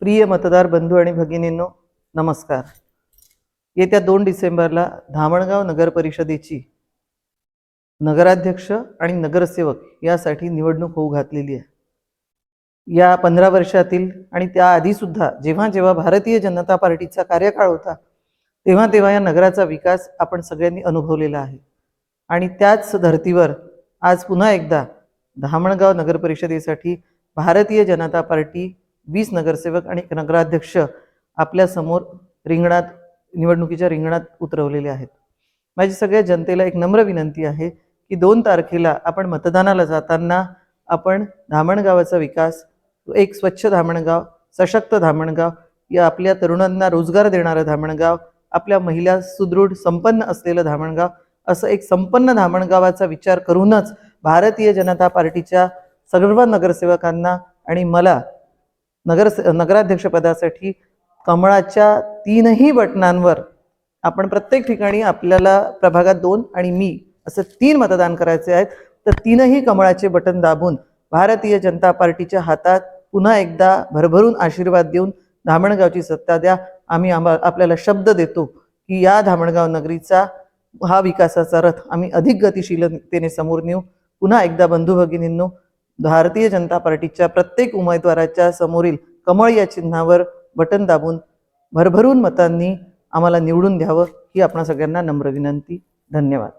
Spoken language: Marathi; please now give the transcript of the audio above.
प्रिय मतदार बंधू आणि भगिनींनो नमस्कार. येत्या दोन डिसेंबरला धामणगाव नगर परिषदेची नगराध्यक्ष आणि नगरसेवक यासाठी निवडणूक होऊ घातलेली आहे. या पंधरा वर्षातील आणि त्याआधीसुद्धा जेव्हा जेव्हा भारतीय जनता पार्टीचा कार्यकाळ होता तेव्हा तेव्हा या नगराचा विकास आपण सगळ्यांनी अनुभवलेला आहे. आणि त्याच धर्तीवर आज पुन्हा एकदा धामणगाव नगर परिषदेसाठी भारतीय जनता पार्टी वीस नगरसेवक आणि नगराध्यक्ष आपल्यासमोर रिंगणात निवडणुकीच्या रिंगणात उतरवलेले आहेत. माझी सगळ्या जनतेला एक नम्र विनंती आहे की दोन तारखेला आपण मतदानाला जाताना आपण धामणगावाचा विकास एक स्वच्छ धामणगाव सशक्त धामणगाव या आपल्या तरुणांना रोजगार देणारं धामणगाव आपल्या महिला सुदृढ संपन्न असलेलं धामणगाव असं एक संपन्न धामणगावाचा विचार करूनच भारतीय जनता पार्टीच्या सर्व नगरसेवकांना आणि मला नगर नगराध्यक्षपदासाठी कमळाच्या तीनही बटनांवर आपण प्रत्येक ठिकाणी आपल्याला प्रभागात दोन आणि मी असं तीन मतदान करायचे आहेत. तर तीनही कमळाचे बटन दाबून भारतीय जनता पार्टीच्या हातात पुन्हा एकदा भरभरून आशीर्वाद देऊन धामणगावची सत्ता द्या. आम्ही आम्हा आपल्याला शब्द देतो की या धामणगाव नगरीचा हा विकासाचा रथ आम्ही अधिक गतिशीलतेने समोर नेऊ. पुन्हा एकदा बंधू भगिनींनो भारतीय जनता पार्टीच्या प्रत्येक उमेदवाराच्या समोरील कमळ या चिन्हावर बटन दाबून भरभरून मतांनी आम्हाला निवडून द्यावं ही आपणा सगळ्यांना नम्र विनंती. धन्यवाद.